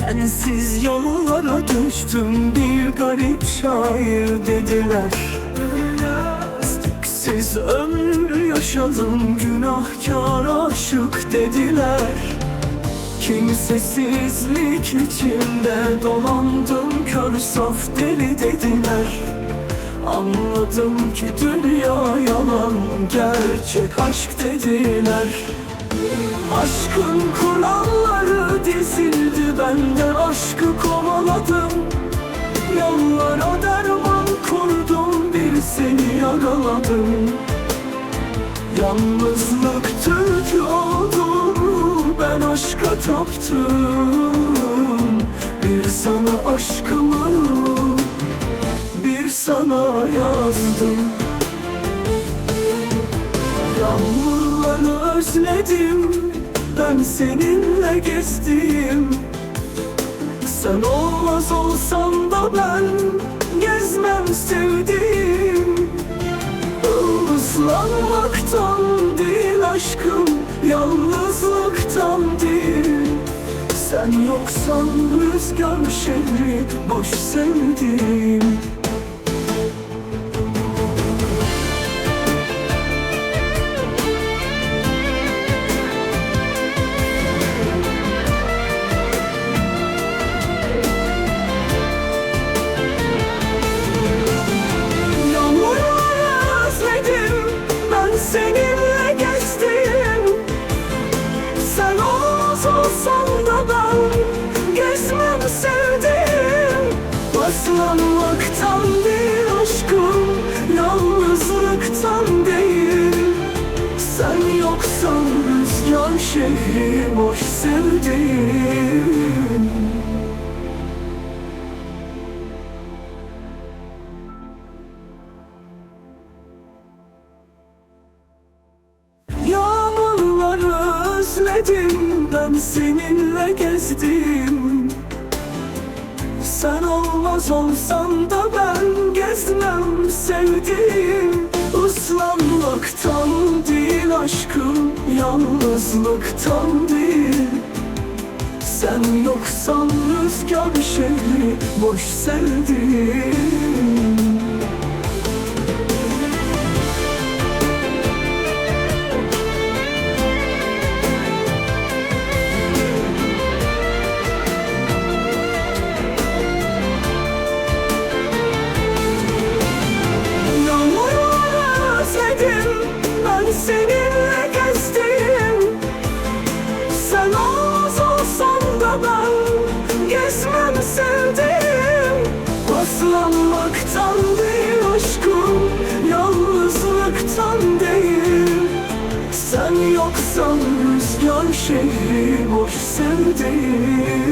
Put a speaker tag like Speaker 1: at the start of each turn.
Speaker 1: Sensiz yollara düştüm bir garip şair dediler. Siz ömrü yaşadım günahkar aşık dediler. Kimsesizlik içinde dolandım kör saf deli dediler. Anladım ki dünya yalan gerçek aşk dediler Aşkın kuralları dizildi ben de aşkı kovaladım. Yollara derman kurdum bir seni yaraladım. Yalnızlık Türk olduğunu ben aşka taptım. Bir sana aşkımı bir sana yazdım özledim Ben seninle gezdim. Sen olmaz olsan da ben Gezmem sevdiğim Islanmaktan değil aşkım Yalnızlıktan değil. Sen yoksan rüzgar şehri Boş sevdiğim olmaz olsan da ben Gezmem sevdim Paslanmaktan değil aşkım Yalnızlıktan değil. Sen yoksan rüzgar şehri boş sevdim Yağmurları özledim ben seninle gezdim. Sen olmaz olsan da ben gezmem sevdiğim. Islanmaktan değil aşkım yalnızlıktan değil. Sen yoksan rüzgar şehri boş sevdiğim seninle gezdim Sen olmaz olsan da ben Gezmem Paslanmaktan değil aşkım Yalnızlıktan değil. Sen yoksan rüzgar şehri boş sevdim